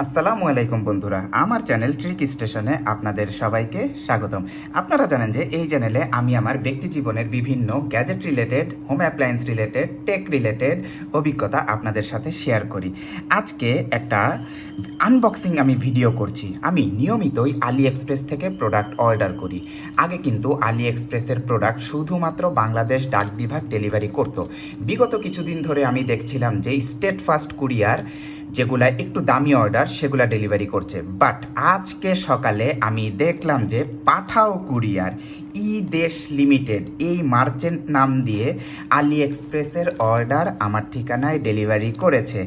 আসসালামু আলাইকুম বন্ধুরা, আমার চ্যানেল ট্রিক স্টেশনে আপনাদের সবাইকে স্বাগতম। আপনারা জানেন যে এই চ্যানেলে আমি আমার ব্যক্তি জীবনের বিভিন্ন gadget related home appliance related tech related অভিজ্ঞতা আপনাদের সাথে শেয়ার করি। আজকে একটা আনবক্সিং আমি ভিডিও করছি। আমি নিয়মিতই আলি এক্সপ্রেস থেকে প্রোডাক্ট অর্ডার করি। আগে কিন্তু আলি এক্সপ্রেসের প্রোডাক্ট শুধুমাত্র বাংলাদেশ ডাক বিভাগ ডেলিভারি করত। বিগত কিছুদিন ধরে আমি দেখছিলাম যে স্টেট ফাস্ট কুরিয়ার যেগুলা একটু দামি অর্ডার সেগুলা ডেলিভারি করছে। বাট আজকে সকালে আমি দেখলাম যে পাঠাও কুরিয়ার ই দেশ লিমিটেড এই মার্চেন্ট নাম দিয়ে আলি এক্সপ্রেসের অর্ডার আমার ঠিকানায় ডেলিভারি করেছে।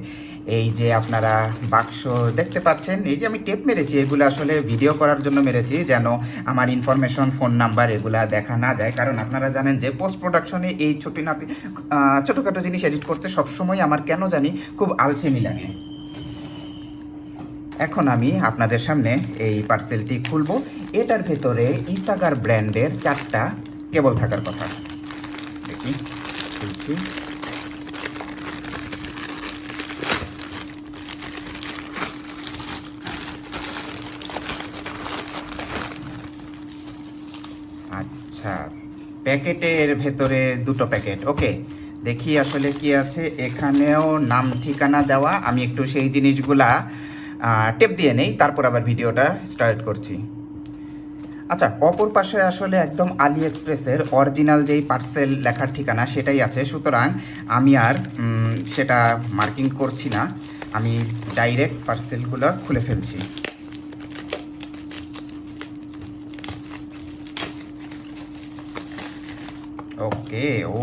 এই যে আপনারা বাক্স দেখতে পাচ্ছেন, এই যে আমি টেপ মেরেছি, এগুলো আসলে ভিডিও করার জন্য মেরেছি, যেন আমার ইনফরমেশন ফোন নাম্বার এগুলা দেখা না যায়। কারণ আপনারা জানেন যে পোস্ট প্রোডাকশনে এই ছোটি নাটি ছোটোখাটো জিনিস এডিট করতে সবসময় আমার কেন জানি খুব আলসেমি লাগে। এখন আমি আপনাদের সামনে এই পার্সেলটি খুলব। এটার ভেতরে ইসাগার ব্র্যান্ডের চারটা কেবল থাকার কথা। দেখি, খুলছি। আচ্ছা প্যাকেটের ভেতরে দুটো প্যাকেট। ওকে, দেখি আসলে কি আছে। এখানেও নাম ঠিকানা দেওয়া। আমি একটু সেই জিনিসগুলা টেপ দিয়ে নেই, তারপর আবার ভিডিওটা স্টার্ট করছি। আচ্ছা অপর পাশে আসলে একদম আলি এক্সপ্রেসের অরিজিনাল যেই পার্সেল লেখার ঠিকানা সেটাই আছে। সুতরাং আমি আর সেটা মার্কিং করছি না। আমি ডাইরেক্ট পার্সেলগুলো খুলে ফেলছি। ওকে, ও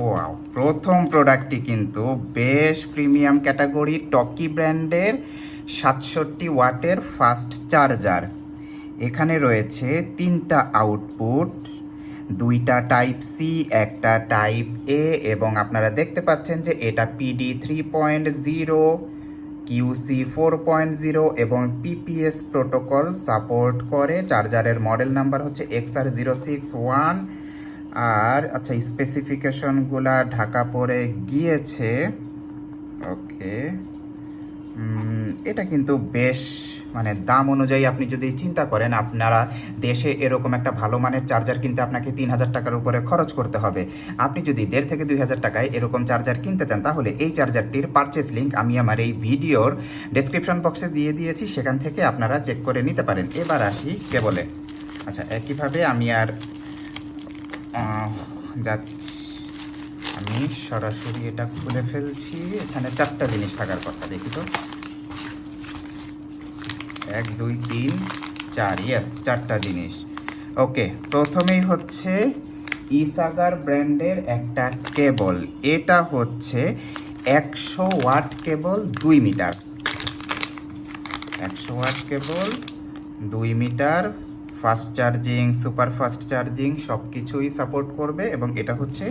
প্রথম প্রোডাক্টটি কিন্তু বেশ প্রিমিয়াম ক্যাটাগরি টকি ব্র্যান্ডের সাতষট্টি ওয়াটের ফাস্ট চার্জার। এখানে রয়েছে তিনটা আউটপুট, দুইটা টাইপ সি, একটা টাইপ এ, এবং আপনারা দেখতে পাচ্ছেন যে এটা PD three point zero, QC four point zero এবং পিপিএস প্রোটোকল সাপোর্ট করে। চার্জারের মডেল নাম্বার হচ্ছে X R zero six one. আর আচ্ছা স্পেসিফিকেশনগুলা ঢাকা পড়ে গিয়েছে। ওকে এটা কিন্তু বেশ মানে দাম অনুযায়ী আপনি যদি চিন্তা করেন, আপনারা দেশে এরকম একটা ভালো মানের চার্জার কিনতে আপনাকে তিন হাজার টাকার উপরে খরচ করতে হবে। আপনি যদি দেড় থেকে দুই হাজার টাকায় এরকম চার্জার কিনতে চান, তাহলে এই চার্জারটির পারচেস লিঙ্ক আমি আমার এই ভিডিওর ডেসক্রিপশন বক্সে দিয়ে দিয়েছি, সেখান থেকে আপনারা চেক করে নিতে পারেন। এবার আসি কেবলে আচ্ছা একইভাবে আমি আর যাচ্ছি। আমি সরাসরি এটা খুলে ফেলছি। এখানে চারটা জিনিস থাকার কথা, দেখি তো। এক, দুই, তিন, চার ইয়াস চারটা জিনিস। ওকে প্রথমেই হচ্ছে ইসাগার ব্র্যান্ডের একটা কেবল। এটা হচ্ছে একশো ওয়াট কেবল, দুই মিটার। একশো ওয়াট কেবল, দুই metre fast charging super fast charging সব কিছুই সাপোর্ট করবে এবং এটা হচ্ছে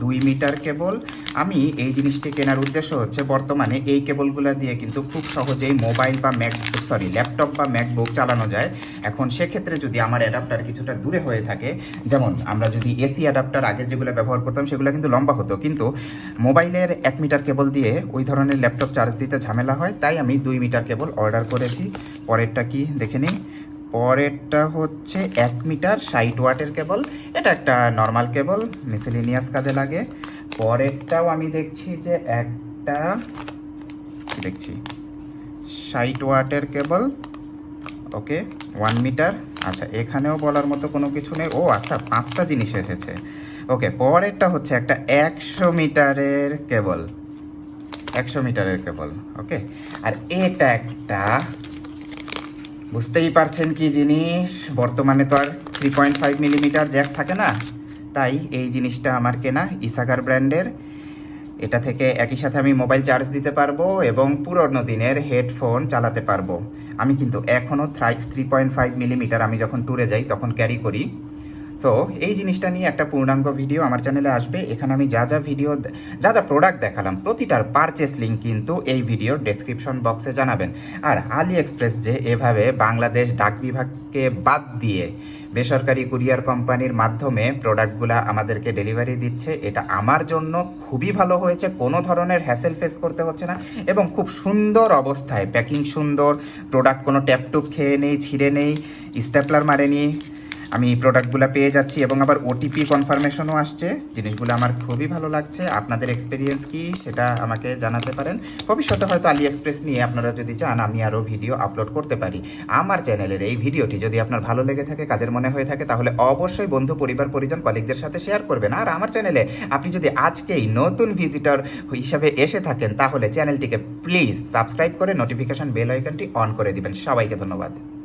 দুই মিটার কেবল আমি এই জিনিসটি কেনার উদ্দেশ্য হচ্ছে বর্তমানে এই কেবলগুলো দিয়ে কিন্তু খুব সহজেই মোবাইল বা ম্যাক সরি ল্যাপটপ বা ম্যাকবুক চালানো যায়। এখন সেক্ষেত্রে যদি আমার অ্যাডাপ্টার কিছুটা দূরে হয়ে থাকে, যেমন আমরা যদি এসি অ্যাডাপ্টার আগে যেগুলো ব্যবহার করতাম সেগুলো কিন্তু লম্বা হতো, কিন্তু মোবাইলের এক মিটার কেবল দিয়ে ওই ধরনের ল্যাপটপ চার্জ দিতে ঝামেলা হয়, তাই আমি দুই মিটার কেবল অর্ডার করেছি। পরেরটা কি? দেখে নিই। পরেরটা হচ্ছে এক মিটার ষাট ওয়াটের কেবল। এটা একটা নর্মাল কেবল, মিসেলিনিয়াস কাজে লাগে। পরেরটাও আমি দেখছি যে একটা দেখছি? ষাট ওয়াটের কেবল, ওকে, ওয়ান মিটার। আচ্ছা এখানেও বলার মতো কোনো কিছু নেই। ও আচ্ছা পাঁচটা জিনিস এসেছে। ওকে, পরেরটা হচ্ছে একটা একশো মিটারের কেবল। একশো মিটারের কেবল, ওকে? আর এটা একটা বুঝতেই পারছেন কি জিনিস? বর্তমানে তো আর three point five millimetre jack থাকে না? তাই এই জিনিসটা আমার কেনা ইসাকার ব্র্যান্ডের এটা থেকে একই সাথে আমি মোবাইল চার্জ দিতে পারব এবং পুরনো দিনের হেডফোন চালাতে পারব। আমি কিন্তু এখনও থ্রাই থ্রি পয়েন্ট ফাইভ মিলিমিটার আমি যখন ট্যুরে যাই, তখন ক্যারি করি। সো এই জিনিসটা নিয়ে একটা পূর্ণাঙ্গ ভিডিও আমার চ্যানেলে আসবে। এখানে আমি যা যা ভিডিও যা যা প্রোডাক্ট দেখালাম, প্রতিটার পারচেস লিঙ্ক কিন্তু এই ভিডিওর ডেসক্রিপশন বক্সে জানাবেন। আর আলি এক্সপ্রেস যে এভাবে বাংলাদেশ ডাক বিভাগকে বাদ দিয়ে বেসরকারি কুরিয়ার কোম্পানির মাধ্যমে প্রোডাক্টগুলো আমাদেরকে ডেলিভারি দিচ্ছে, এটা আমার জন্য খুবই ভালো হয়েছে। কোনো ধরনের হ্যাসেল ফেস করতে হচ্ছে না। এবং খুব সুন্দর অবস্থায় প্যাকিং সুন্দর প্রোডাক্ট কোনো ট্যাপটুপ খেয়ে নেই, ছিঁড়ে নেই স্ট্যাপলার মারেনি আমি এই প্রোডাক্টগুলো পেয়ে যাচ্ছি এবং আবার ওটিপি কনফার্মেশনও আসছে। জিনিসগুলো আমার খুবই ভালো লাগছে। আপনাদের এক্সপিরিয়েন্স কি সেটা আমাকে জানাতে পারেন। ভবিষ্যতে হয়তো আলি এক্সপ্রেস নিয়ে আপনারা যদি চান, আমি আরও ভিডিও আপলোড করতে পারি। আমার চ্যানেলের এই ভিডিওটি যদি আপনার ভালো লেগে থাকে, কাজের মনে হয়ে থাকে, তাহলে অবশ্যই বন্ধু, পরিবার, পরিজন কলিগদের সাথে শেয়ার করবেন। আর আমার চ্যানেলে আপনি যদি আজকেই নতুন ভিজিটর হিসাবে এসে থাকেন, তাহলে চ্যানেলটিকে প্লিজ সাবস্ক্রাইব করে নোটিফিকেশন বেল আইকনটি অন করে দিবেন। সবাইকে ধন্যবাদ।